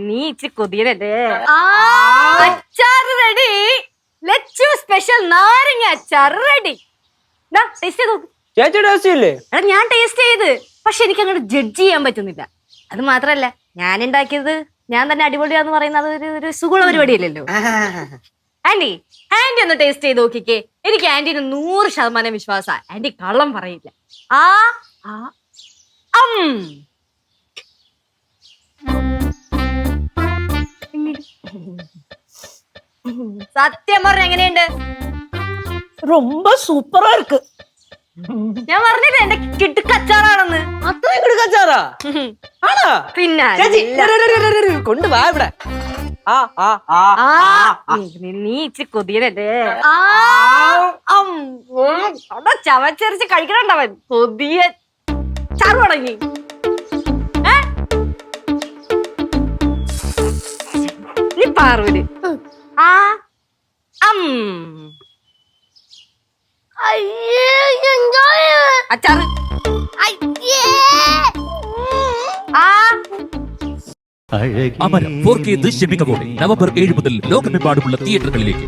നീ- ഇച്ചി കൊതിയനല്ലേ അച്ചാറ് റെഡി ലച്ചു സ്പെഷ്യൽ നാരങ്ങ അച്ചാർ റെഡി ടേസ്റ്റ് ചെയ്തു നോക്ക്. ചേച്ചി ടേസ്റ്റ് ഇല്ലേ എടാ ഞാൻ ടേസ്റ്റ് ചെയ്ത്. പക്ഷെ എനിക്ക് അങ്ങോട്ട് ജഡ്ജ് ചെയ്യാൻ പറ്റുന്നില്ല. അത് മാത്രല്ല ഞാൻ ഉണ്ടാക്കിയത് ഞാൻ തന്നെ അടിപൊളിയാന്ന് പറയുന്നത് ഒരു ഒരു പരിപാടിയല്ലല്ലോ. ആന്റി ആന്റി ഒന്ന് ടേസ്റ്റ് ചെയ്ത് നോക്കിക്കേ. എനിക്ക് ആന്റിന് നൂറ് ശതമാനം വിശ്വാസ. ആന്റി കള്ളം പറയില്ല. ആ ആ അം. സത്യം പറഞ്ഞ എങ്ങനെയുണ്ട് ரொம்ப சூப்பரா இருக்கு ഞാൻ പറഞ്ഞില്ല എന്റെ കിട്ടുക്കച്ചാറാണെന്ന് അത്രയും കിടക്കാച്ചാറാ ആണോ പിന്നെ ചേച്ചി കൊണ്ടുവാ ഇവിടെ ആ ആ ആ ആ നീ- നീ ഇച്ചി കൊതിയനല്ലേ ആ അം, ഉം, അവിടെ ചവച്ചരച്ച് കഴിക്കണുണ്ടവൻ കൊതിയൻ ചാറ് തുടങ്ങി ഏ? നീ പാറൂര് ആ അം. അച്ചാറ്. അമരം ഫോർ കെ ദൃശ്യമികവോടെ നവംബർ ഏഴ് മുതൽ ലോകമെമ്പാടുമുള്ള തിയേറ്ററുകളിലേക്ക്